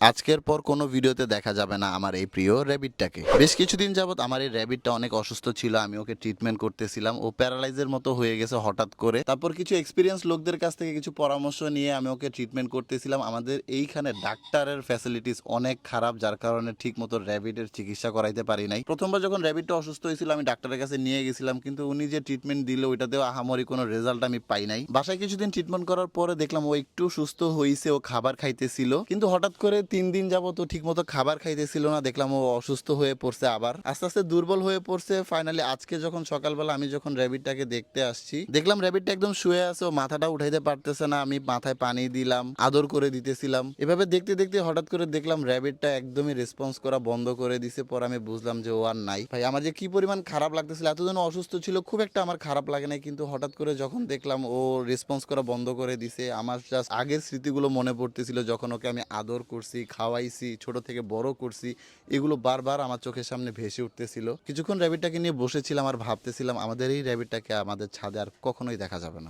আজকের পর কোনো ভিডিওতে দেখা যাবে না আমার এই প্রিয় র্যাবিটটাকে। বেশ কিছুদিন যাবত আমার এই র্যাবিটটা অনেক অসুস্থ ছিল, আমি ওকে ট্রিটমেন্ট করতেছিলাম। ও প্যারালাইজের মতো হয়ে গেছে হঠাৎ করে। তারপর কিছু এক্সপিরিয়েন্স লোকদের কাছ থেকে কিছু পরামর্শ নিয়ে আমি ওকে ট্রিটমেন্ট করতেছিলাম। আমাদের এইখানে ডাক্তারের ফ্যাসিলিটিস অনেক খারাপ, যার কারণে ঠিক মতো র্যাবিটের চিকিৎসা করাইতে পারি নাই। প্রথমবার যখন র্যাবিটটা অসুস্থ হয়েছিল, আমি ডাক্তারের কাছে নিয়ে গেছিলাম, কিন্তু উনি যে ট্রিটমেন্ট দিল, ওইটাতেও আহামরি কোনো রেজাল্ট আমি পাই নাই। বাসায় কিছুদিন ট্রিটমেন্ট করার পরে দেখলাম ও একটু সুস্থ হয়েছে ও খাবার খাইতেছিল। কিন্তু হঠাৎ করে তিন দিন যাবত ও ঠিক মতো খাবার খাইতেছিল না। দেখলাম ও অসুস্থ হয়ে পড়ছে আবার। আস্তে আস্তে দুর্বল হয়ে পড়ছে। ফাইনালি আজকে যখন সকালবেলা আমি যখন র্যাবিটটাকে দেখতে আসছি, দেখলাম র্যাবিটটা একদম শুয়ে আছে। ও মাথাটা উঠাইতে পারতেছে না। আমি মাথায় পানি দিলাম, আদর করে দিতেছিলাম। এভাবে দেখতে দেখতে হঠাৎ করে দেখলাম র্যাবিটটা একদমই রেসপন্স করা বন্ধ করে দিছে। পর আমি বুঝলাম যে ও আর নাই। ভাই, আমার যে কি পরিমাণ খারাপ লাগতেছিল এতদিন অসুস্থ ছিল, খুব একটা আমার খারাপ লাগে নাই। কিন্তু হঠাৎ করে যখন দেখলাম ও রেসপন্স করা বন্ধ করে দিছে, আমার জাস্ট আগের স্মৃতিগুলো মনে পড়তেছিল, যখন ওকে আমি আদর করছি, খাওয়াইছি, ছোট থেকে বড় করছি, এগুলো বারবার আমার চোখের সামনে ভেসে উঠতেছিল। কিছুক্ষণ র্যাবিটটাকে নিয়ে বসেছিলাম আর ভাবতেছিলাম, আমাদের এই র্যাবিটটাকে আমাদের ছাদে আর কখনোই দেখা যাবে না।